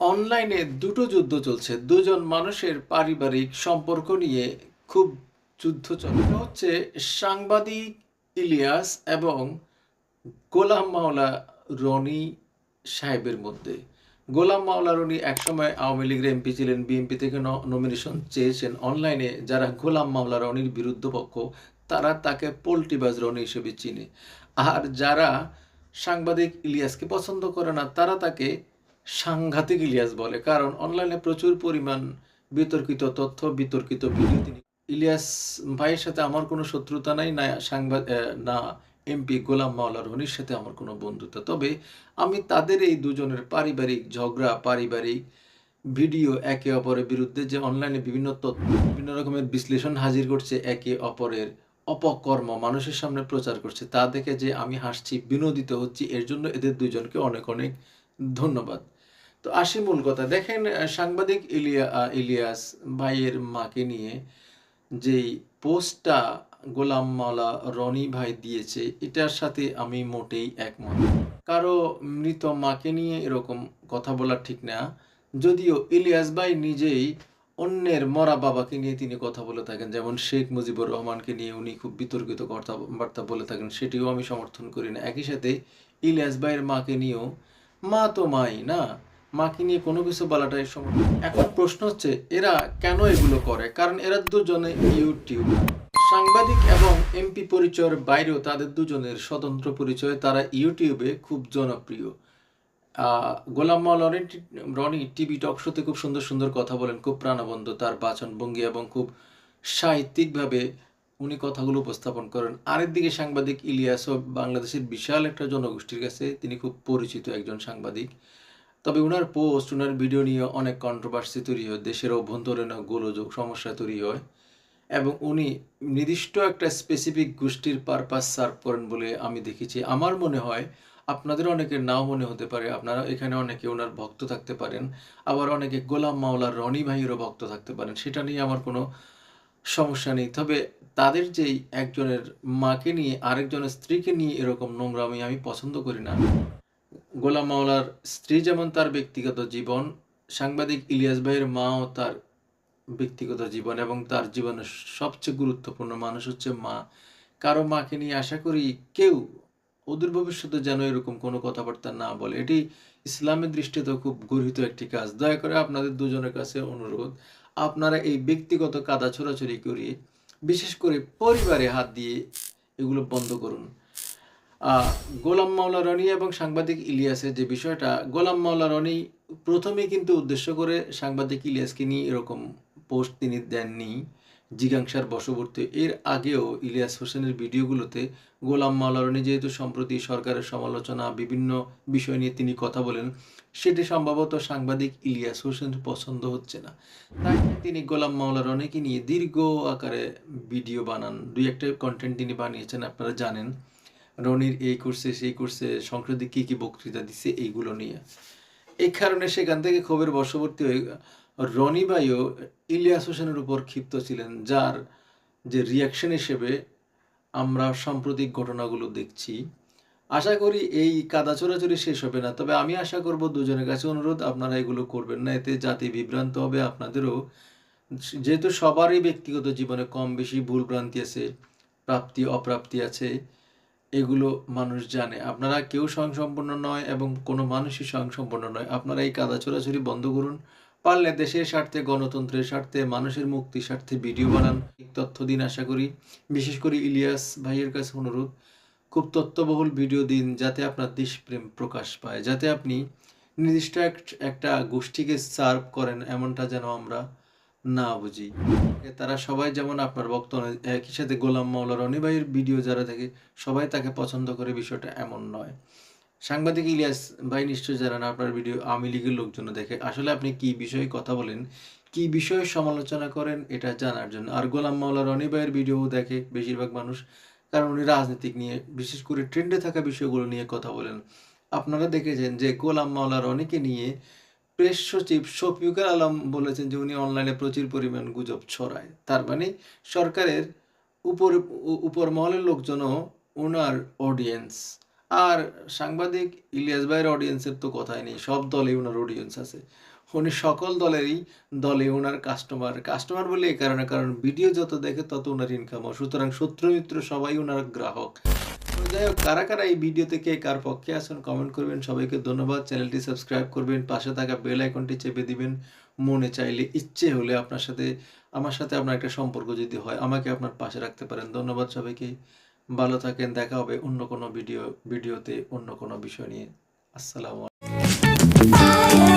অনলাইনে দুটো যুদ্ধ চলছে। দুজন মানুষের পারিবারিক সম্পর্ক নিয়ে খুব যুদ্ধ চলে। হচ্ছে সাংবাদিক ইলিয়াস এবং গোলাম মাওলা রনি সাহেবের মধ্যে। গোলাম মাওলা রনি একসময় আওয়ামী লীগের এমপি ছিলেন, বিএনপি থেকে নমিনেশন চেয়েছেন। অনলাইনে যারা গোলাম মাওলা রনির বিরুদ্ধ পক্ষ, তারা তাকে পোল্টিবাজ রনি হিসেবে চিনে। আর যারা সাংবাদিক ইলিয়াসকে পছন্দ করে না, তারা তাকে সাংঘাতিক ইলিয়াস বলে, কারণ অনলাইনে প্রচুর পরিমাণ বিতর্কিত তথ্য, বিতর্কিত ভিডিও তিনি ইলিয়াস ভাইয়ের সাথে আমার কোনো শত্রুতা নাই, না সাংবাদ না এমপি গোলাম মাওলা রনির সাথে আমার কোনো বন্ধুতা তবে আমি তাদের এই দুজনের পারিবারিক ঝগড়া, পারিবারিক ভিডিও একে অপরের বিরুদ্ধে যে অনলাইনে বিভিন্ন তথ্য, বিভিন্ন রকমের বিশ্লেষণ হাজির করছে, একে অপরের অপকর্ম মানুষের সামনে প্রচার করছে, তা দেখে যে আমি হাসছি, বিনোদিত হচ্ছি, এর জন্য এদের দুজনকে অনেক অনেক ধন্যবাদ। তো আসি মূল কথা। দেখেন সাংবাদিক ইলিয়া ইলিয়াস ভাইয়ের মাকে নিয়ে যেই পোস্টটা গোলাম মাওলা রনি ভাই দিয়েছে, এটার সাথে আমি মোটেই একমত। কারও মৃত মাকে নিয়ে এরকম কথা বলা ঠিক না। যদিও ইলিয়াস ভাই নিজেই অন্যের মরা বাবাকে নিয়ে তিনি কথা বলে থাকেন, যেমন শেখ মুজিবুর রহমানকে নিয়ে উনি খুব বিতর্কিত কথাবার্তা বলে থাকেন, সেটিও আমি সমর্থন করি না। একই সাথে ইলিয়াস ভাইয়ের মাকে নিয়েও মা তো মাই, না? মাকে নিয়ে কোনো কিছু বলাটাই সমর্থন এখন প্রশ্ন হচ্ছে, এরা কেন এগুলো করে? কারণ এরা দুজনে ইউটিউব। সাংবাদিক এবং এমপি পরিচয়ের বাইরেও তাদের দুজনের স্বতন্ত্র পরিচয়। তারা ইউটিউবে খুব জনপ্রিয়। গোলাম রনি রনি টিভি টক শোতে খুব সুন্দর সুন্দর কথা বলেন, খুব প্রাণবন্ত তার বাচনভঙ্গি এবং খুব সাহিত্যিকভাবে উনি কথাগুলো উপস্থাপন করেন। আরেক দিকে সাংবাদিক ইলিয়াসও বাংলাদেশের বিশাল একটা জনগোষ্ঠীর কাছে তিনি খুব পরিচিত একজন সাংবাদিক। তবে উনার পোস্ট, উনার ভিডিও নিয়ে অনেক কন্ট্রোভার্সি তৈরি হয়, দেশের অভ্যন্তরীণ গোলযোগ সমস্যা তৈরি হয় এবং উনি নির্দিষ্ট একটা স্পেসিফিক গোষ্ঠীর পারপাস সার্ভ করেন বলে আমি দেখেছি। আমার মনে হয় আপনাদের অনেকের নাও মনে হতে পারে, আপনারা এখানে অনেকে ওনার ভক্ত থাকতে পারেন, আবার অনেকে গোলাম মাওলার রনি ভাইয়েরও ভক্ত থাকতে পারেন, সেটা নিয়ে আমার কোনো সমস্যা নেই। তবে তাদের যেই একজনের মাকে নিয়ে আরেকজনের স্ত্রীকে নিয়ে এরকম নোংরামি আমি পছন্দ করি না। গোলাম মাওলার স্ত্রী যেমন তার ব্যক্তিগত জীবন, সাংবাদিক ইলিয়াস ভাইয়ের মাও তার ব্যক্তিগত জীবন এবং তার জীবনের সবচেয়ে গুরুত্বপূর্ণ মানুষ হচ্ছে মা। কারও মাকে নিয়ে আশা করি কেউ অদূর ভবিষ্যতে যেন এরকম কোনো কথাবার্তা না বলে। এটি ইসলামের দৃষ্টিতে খুব গর্হিত একটি কাজ। দয়া করে আপনাদের দুজনের কাছে অনুরোধ, আপনারা এই ব্যক্তিগত কাদা ছোড়াছড়ি করিয়ে, বিশেষ করে পরিবারে হাত দিয়ে এগুলো বন্ধ করুন। গোলাম মাওলা রনি এবং সাংবাদিক ইলিয়াসের যে বিষয়টা, গোলাম মাওলা রনি প্রথমে কিন্তু উদ্দেশ্য করে সাংবাদিক ইলিয়াসকে নিয়ে এরকম পোস্ট তিনি দেননি। জিজ্ঞাসার বশবর্তী এর আগেও ইলিয়াস হোসেনের ভিডিওগুলোতে গোলাম মাওলা রনি যেহেতু সম্প্রতি সরকারের সমালোচনা, বিভিন্ন বিষয় নিয়ে তিনি কথা বলেন, সেটি সম্ভবত সাংবাদিক ইলিয়াস হোসেন পছন্দ হচ্ছে না। তাই তিনি গোলাম মাওলা রনিকে নিয়ে দীর্ঘ আকারে ভিডিও বানান। দুই একটা কন্টেন্ট তিনি বানিয়েছেন, আপনারা জানেন। রনির এই করছে সেই করছে সংসদে কি কি বক্তৃতা দিচ্ছে এইগুলো নিয়ে। এই কারণে সেখান থেকে ক্ষোভের বশবর্তী হয়ে রনি ভাইও ইলিয়াস হোসেনের উপর ক্ষিপ্ত ছিলেন, যার যে রিয়াকশন হিসেবে আমরা সাম্প্রতিক ঘটনাগুলো দেখছি। আশা করি এই কাদা চোরাচুরি শেষ হবে না, তবে আমি আশা করব দুজনের কাছে অনুরোধ, আপনারা এগুলো করবেন না, এতে জাতি বিভ্রান্ত হবে, আপনাদেরও যেহেতু সবারই ব্যক্তিগত জীবনে কম বেশি ভুল ভ্রান্তি আছে, প্রাপ্তি, অপ্রাপ্তি আছে এগুলো মানুষ জানে। আপনারা কেউ স্বয়ংসম্পূর্ণ নয় এবং কোনো মানুষই স্বয়ংসম্পূর্ণ নয়। আপনারা এই কাদা চোরাচুরি বন্ধ করুন। পারলে দেশের স্বার্থে, গণতন্ত্রের স্বার্থে, মানুষের মুক্তির স্বার্থে ভিডিও বানান। তথ্য দিন আশা করি। বিশেষ করে ইলিয়াস ভাইয়ের কাছে অনুরোধ, খুব তথ্যবহুল ভিডিও দিন যাতে আপনার দেশপ্রেম প্রকাশ পায়, যাতে আপনি নির্দিষ্ট এক- একটা গোষ্ঠীকে সার্ভ করেন, এমনটা যেন আমরা না বুঝি। তারা সবাই যেমন আপনার নয়, একই সাথে গোলাম মাওলা ভাইয়ের ভিডিও যারা দেখে সবাই তাকে পছন্দ করে বিষয়টা এমন নয়। সাংবাদিক ইলিয়াস ভাই নিশ্চয় জানেন আপনার ভিডিও আওয়ামী লীগের লোকজন দেখে। আসলে আপনি কি বিষয়ে কথা বলেন কি বিষয়ে সমালোচনা করেন এটা জানার জন্য। আর গোলাম মাওলা রনি ভিডিও দেখে বেশিরভাগ মানুষ কারণ উনি রাজনীতিক নিয়ে বিশেষ করে ট্রেন্ডে থাকা বিষয়গুলো নিয়ে কথা বলেন। আপনারা দেখেছেন যে গোলাম মাওলা রনিকে নিয়ে প্রেস সচিব শফিউকার আলম বলেছেন যে উনি অনলাইনে প্রচুর পরিমাণ গুজব ছড়ায়। তার মানে সরকারের উপর উপর মহলের লোকজনও ওনার অডিয়েন্স আর সাংবাদিক ইলিয়াস ভাইয়ের অডিয়েন্সের তো কথাই নেই, সব দলে ওনার অডিয়েন্স আছে। উনি সকল দলেরই, দলে ওনার কাস্টমার কাস্টমার বলে এই কারণে, কারণ ভিডিও যত দেখে তত ওনার ইনকাম হয়। সুতরাং শত্রু মিত্র সবাই ওনার গ্রাহক। তো যাই হোক, কারা কারা এই ভিডিওতে কে কার পক্ষে আছেন কমেন্ট করবেন। সবাইকে ধন্যবাদ। চ্যানেলটি সাবস্ক্রাইব করবেন। পাশে থাকা বেল আইকনটি চেপে দিবেন। মনে চাইলে, ইচ্ছে হলে আপনার সাথে, আমার সাথে আপনার একটা সম্পর্ক যদি হয়, আমাকে আপনার পাশে রাখতে পারেন। ধন্যবাদ সবাইকে। ভালো থাকেন। দেখা হবে অন্য কোনো ভিডিও ভিডিওতে অন্য কোনো বিষয় নিয়ে। আসসালামু আলাইকুম।